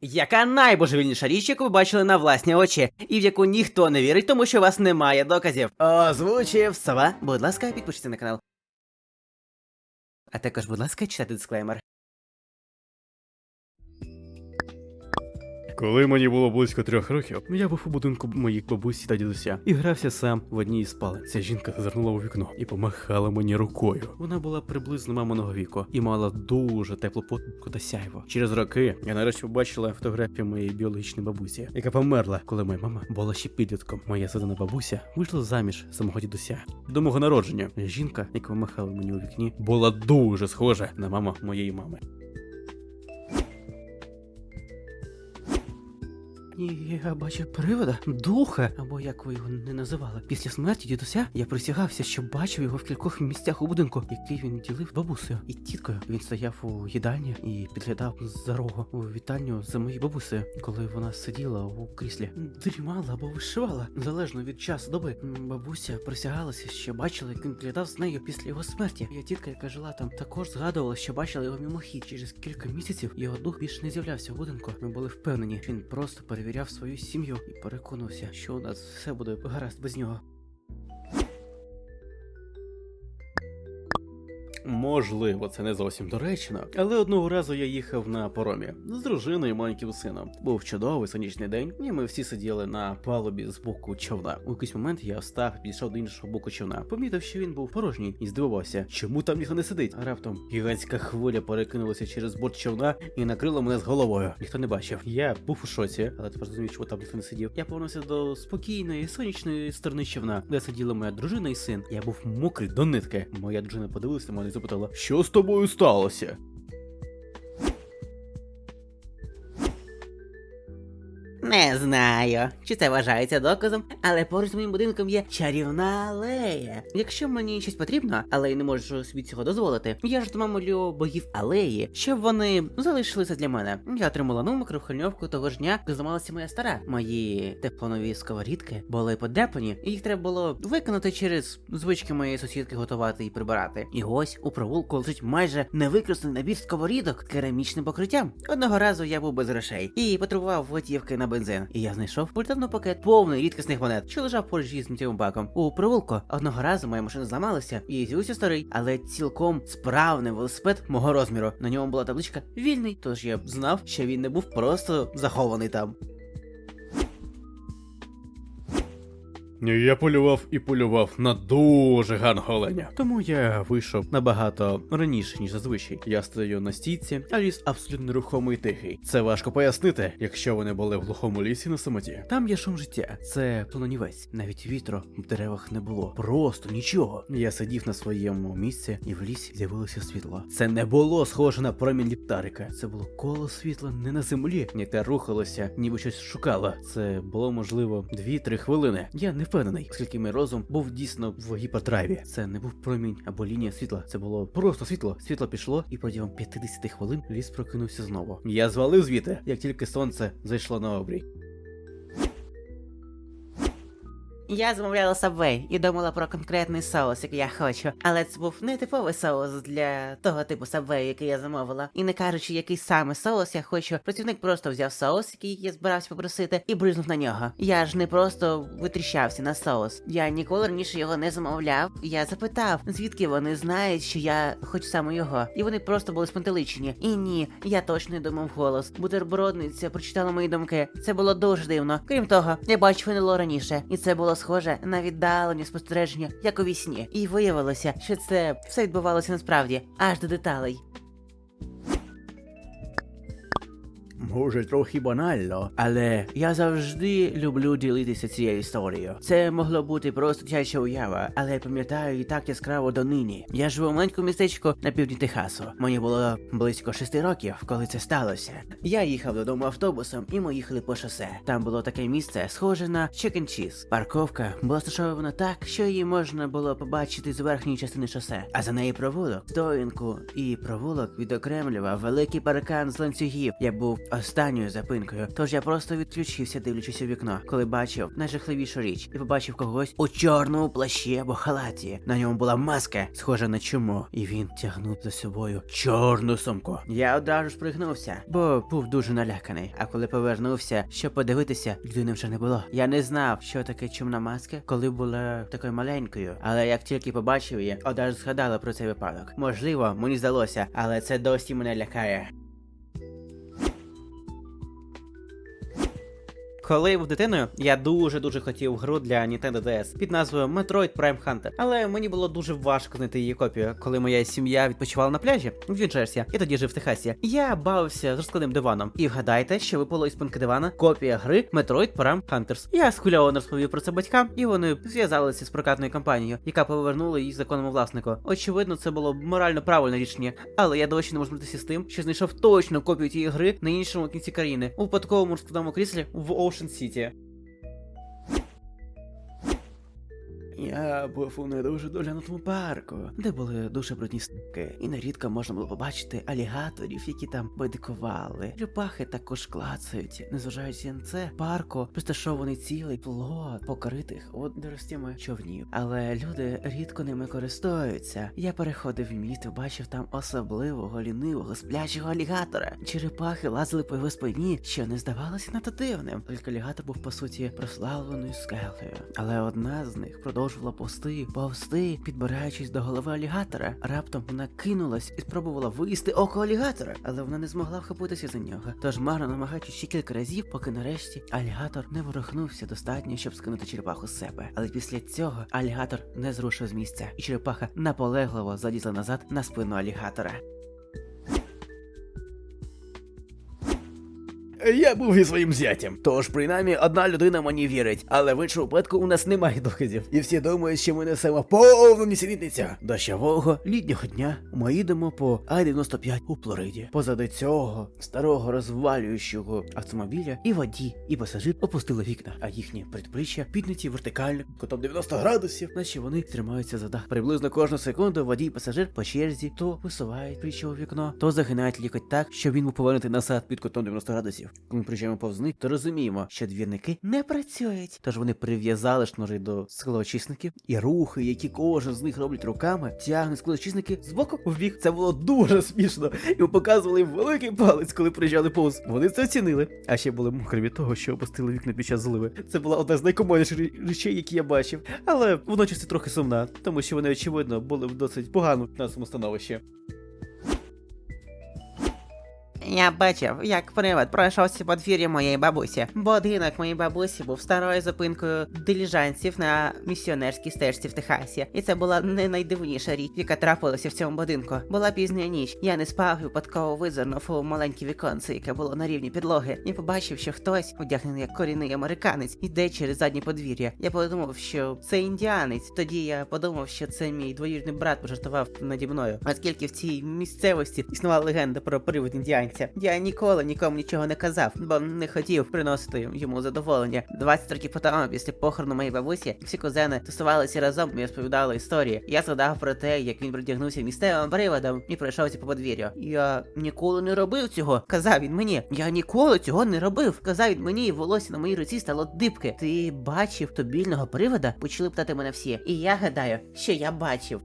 Яка найбожевільніша річ, яку ви бачили на власні очі, і в яку ніхто не вірить, тому що у вас немає доказів. Озвучив сова. Будь ласка, підпишіться на канал. А також, будь ласка, читайте дисклеймер. Коли мені було близько трьох років, я був у будинку моїх бабусі та дідуся і грався сам в одній із спалень. Ця жінка зазирнула у вікно і помахала мені рукою. Вона була приблизно маминого віку і мала дуже теплу посмішку та сяйво. Через роки я нарешті побачила фотографію моєї біологічної бабусі, яка померла, коли моя мама була ще підлітком. Моя задана бабуся вийшла заміж за мого дідуся. До мого народження жінка, яка помахала мені у вікні, була дуже схожа на маму моєї мами. Я бачив привода, духа, або як ви його не називали. Після смерті дідуся я присягався, що бачив його в кількох місцях у будинку, який він ділив бабусею і тіткою. Він стояв у їдальні і підглядав за рогу у вітальню за моєю бабусею, коли вона сиділа у кріслі. Дрімала або вишивала, залежно від часу доби. Бабуся присягалася, що бачила, як він підглядав з нею після його смерті. Я тітка, яка жила там, також згадувала, що бачила його мимохід. Через кілька місяців його дух більше не з'являвся в будинку. Ми були впевнені, він просто перевіряв свою сім'ю і переконався, що у нас все буде гаразд без нього. Можливо, це не зовсім доречно, але одного разу я їхав на паромі з дружиною і маленьким сином. Був чудовий сонячний день, і ми всі сиділи на палубі з боку човна. У якийсь момент я встав підійшов до іншого боку човна. Помітив, що він був порожній, і здивувався, чому там ніхто не сидить. Раптом гігантська хвиля перекинулася через борт човна і накрила мене з головою. Ніхто не бачив. Я був у шоці, але тепер зрозумів, чому там ніхто не сидів. Я повернувся до спокійної сонячної сторони човна, де сиділа моя дружина і син. Я був мокрий до нитки. Моя дружина подивилася на мене запитала, що з тобою сталося? Не знаю, чи це вважається доказом, але поруч з моїм будинком є чарівна алея. Якщо мені щось потрібно, але я не можу собі цього дозволити, я ж молю богів алеї, щоб вони залишилися для мене. Я отримала нову микрохвильовку того ж дня, коли зламалася моя стара. Мої теплонові сковорідки були подряпані, і їх треба було виконати через звички моєї сусідки готувати і прибирати. І ось у провулку лежить майже невикористаний набір сковорідок керамічним покриттям. Одного разу я був без грошей і потребував готівки на бензин. І я знайшов пультавний пакет повний рідкісних монет, що лежав поруч із сміттєвим баком. У провулку одного разу моя машина зламалася, і з'явився старий, але цілком справний велосипед мого розміру. На ньому була табличка вільний, тож я знав, що він не був просто захований там. Я полював і полював на дуже гарного оленя. Тому я вийшов набагато раніше, ніж зазвичай. Я стою на стійці, а ліс абсолютно нерухомий і тихий. Це важко пояснити, якщо вони були в глухому лісі на самоті. Там є шум життя, це планонівець. Навіть вітру в деревах не було. Просто нічого. Я сидів на своєму місці, і в лісі з'явилося світло. Це не було схоже на промінь ліптарика. Це було коло світла не на землі, яке рухалося, ніби щось шукало. Це було можливо 2-3 хвилини. Я не впевнений, оскільки мій розум був дійсно в гіпердрайві. Це не був промінь або лінія світла. Це було просто світло. Світло пішло, і протягом 50 хвилин ліс прокинувся знову. Я звалив звідти, як тільки сонце зайшло на обрій. Я замовляла Subway і думала про конкретний соус, який я хочу. Але це був не типовий соус для того типу Subway, який я замовила. І не кажучи, який саме соус я хочу, працівник просто взяв соус, який я збирався попросити, і бризнув на нього. Я ж не просто витріщався на соус. Я ніколи раніше його не замовляв. Я запитав, звідки вони знають, що я хочу саме його. І вони просто були спантеличені. І ні, я точно не думав голос. Бутербродниця прочитала мої думки. Це було дуже дивно. Крім того, я бачив НЛО раніше, і це було схоже на віддалені спостереження, як у вісні. І виявилося, що це все відбувалося насправді, аж до деталей. Може, трохи банально, але я завжди люблю ділитися цією історією. Це могло бути просто дитяча уява, але я пам'ятаю її так яскраво донині. Я живу в маленькому містечку на півдні Техасу. Мені було близько шести років, коли це сталося. Я їхав додому автобусом, і ми їхали по шосе. Там було таке місце, схоже на Chicken Cheese. Парковка була розташована так, що її можна було побачити з верхньої частини шосе, а за неї провулок, стоїнку і провулок відокремлював великий паркан з ланцюгів. Я був останньою запинкою. Тож я просто відключився, дивлячись у вікно, коли бачив найжахливішу річ і побачив когось у чорному плащі або халаті. На ньому була маска, схожа на чуму, і він тягнув за собою чорну сумку. Я одразу ж пригнувся, бо був дуже наляканий. А коли повернувся, щоб подивитися, людини вже не було. Я не знав, що таке чумна маска, коли була такою маленькою. Але як тільки побачив її, одразу згадала про цей випадок. Можливо, мені здалося, але це досі мене лякає. Коли я був дитиною, я дуже дуже хотів гру для Nintendo DS під назвою Metroid Prime Hunter. Але мені було дуже важко знайти її копію, коли моя сім'я відпочивала на пляжі в Вінчерсі. Я тоді жив в Техасі. Я бавився з розкладним диваном. І вгадайте, що випало із спинки дивана копія гри Metroid Prime Hunters. Я схвильовано розповів про це батькам, і вони зв'язалися з прокатною компанією, яка повернула її законному власнику. Очевидно, це було морально правильне рішення, але я досі не можу змиритися з тим, що знайшов точну копію тієї гри на іншому кінці країни у випадковому розкладному кріслі в Ocean Ocean City. Я був у не дуже доглянутому парку, де були дуже брудні ступки, і нерідко можна було побачити алігаторів, які там байдикували. Черепахи також клацають. Незважаючи на це, парку розташований цілий плод покритих водоростями човнів. Але люди рідко ними користуються. Я переходив міст і бачив там особливого лінивого сплячого алігатора. Черепахи лазили по його спині, що не здавалося надто дивним. Тільки алігатор був по суті прославленою скелею. Але одна з них продовжувала повсти, повсти, підбираючись до голови алігатора. Раптом вона кинулась і спробувала виїсти око алігатора, але вона не змогла вхопитися за нього. Тож марно намагаючись ще кілька разів, поки нарешті алігатор не ворухнувся достатньо, щоб скинути черепаху з себе. Але після цього алігатор не зрушив з місця, і черепаха наполегливо залізла назад на спину алігатора. Я був із своїм зятям, тож принаймні одна людина мені вірить, але в іншому випадку у нас немає доказів. І всі думають, що ми несемо повну нісенітницю. Дощового літнього дня ми їдемо по А-95 у Флориді. Позади цього старого розвалюючого автомобіля і водій, і пасажир опустили вікна, а їхні предпліччя підняті вертикально кутом 90 градусів, наче вони тримаються за дах. Приблизно кожну секунду водій пасажир по черзі то висувають плечо у вікно, то загинають лікоть так, щоб він був повернутий назад під кутом 90 градусів. Ми приїжджаємо повз то розуміємо, що двірники не працюють. Тож вони прив'язали шнури до склоочисників, і рухи, які кожен з них роблять руками, тягнуть склоочисники з боку в бік. Це було дуже смішно. І показували їм великий палець, коли приїжджали повз. Вони це оцінили. А ще були мокрі того, що опустили вікна під час зливи. Це була одна з найкомодніших речей, які я бачив. Але водночас це трохи сумна, тому що вони, очевидно, були в досить поганому фінансовому становищі. Я бачив, як привид пройшовся подвір'я моєї бабусі. Будинок моєї бабусі був старою зупинкою диліжансів на місіонерській стежці в Техасі. І це була не найдивніша річ, яка трапилася в цьому будинку. Була пізня ніч. Я не спав і випадково визирнув у маленьке віконце, яке було на рівні підлоги, і побачив, що хтось, одягнений як корінний американець, йде через заднє подвір'я. Я подумав, що це індіанець. Тоді я подумав, що це мій двоюрідний брат пожартував наді мною, оскільки в цій місцевості існувала легенда про привид індіанця. Я ніколи нікому нічого не казав, бо не хотів приносити йому задоволення. 20 років по тому, після похорону моєї бабусі, всі кузени тусувалися разом і розповідали історії. Я згадав про те, як він притягнувся місцевим приводом і пройшовся по подвір'ю. Я ніколи не робив цього, казав він мені. Я ніколи цього не робив. Казав він мені, і волосся на моїй руці стало дибки. Ти бачив тобільного привода? Почали питати мене всі. І я гадаю, що я бачив.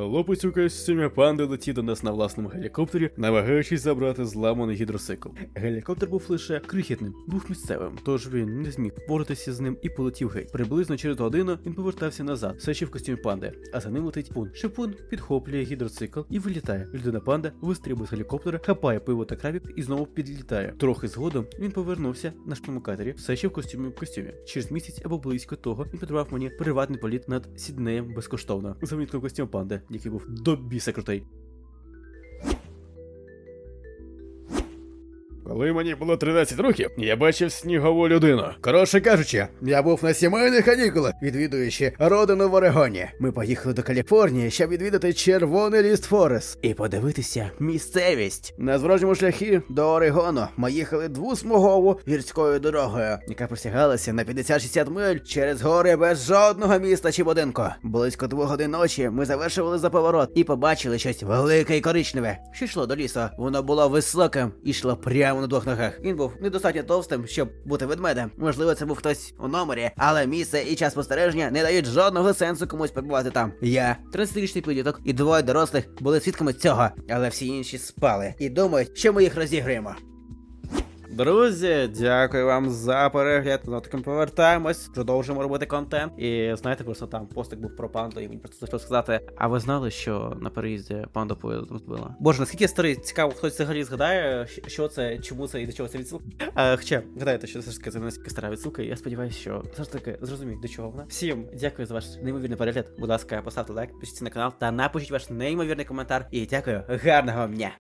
Хлопець у костюмі панди летів до нас на власному гелікоптері, намагаючись забрати зламаний гідроцикл. Гелікоптер був лише крихітним, був місцевим, тож він не зміг впоратися з ним і полетів геть. Приблизно через годину він повертався назад, все ще в костюмі панди, а за ним летить пун. Шипун підхоплює гідроцикл і вилітає. Людина панда вистрибує з гелікоптера, хапає пиво та крабік і знову підлітає. Трохи згодом він повернувся на штурмокатері, все ще в костюмі в костюмі. Через місяць або близько того він подарував мені приватний політ над Сіднеєм безкоштовно. Замітно костюм панди, який був до Коли мені було 13 років, я бачив снігову людину. Коротше кажучи, я був на сімейних канікулах, відвідуючи родину в Орегоні. Ми поїхали до Каліфорнії, щоб відвідати червоний ліст Форест. І подивитися місцевість. На зворотньому шляхі до Орегону ми їхали двосмугову гірською дорогою, яка простягалася на 50-60 миль через гори без жодного міста чи будинку. Близько двох годин ночі ми завершували за поворот і побачили щось велике і коричневе, що йшло до лісу. Воно було високим і йшло прямо на двох ногах. Він був недостатньо товстим, щоб бути ведмедем. Можливо, це був хтось у номері, але місце і час спостереження не дають жодного сенсу комусь перебувати там. Я, 30-річний підліток і двоє дорослих були свідками цього, але всі інші спали і думають, що ми їх розіграємо. Друзі, дякую вам за перегляд. Ну таким повертаємось, продовжуємо робити контент. І знаєте, просто там постик був про панду, і мені просто хотів сказати. А ви знали, що на переїзді поїзд розбила? Боже, наскільки старий, цікаво, хтось взагалі згадає, що це, чому це і до чого це відсилка. А, хоча, гадаєте, що все ж таки це не настільки стара відсилка, і я сподіваюся, що все ж таки зрозуміють, до чого вона. Всім дякую за ваш неймовірний перегляд. Будь ласка, поставте лайк, підпишіться на канал та напишіть ваш неймовірний коментар. І дякую, гарного дня!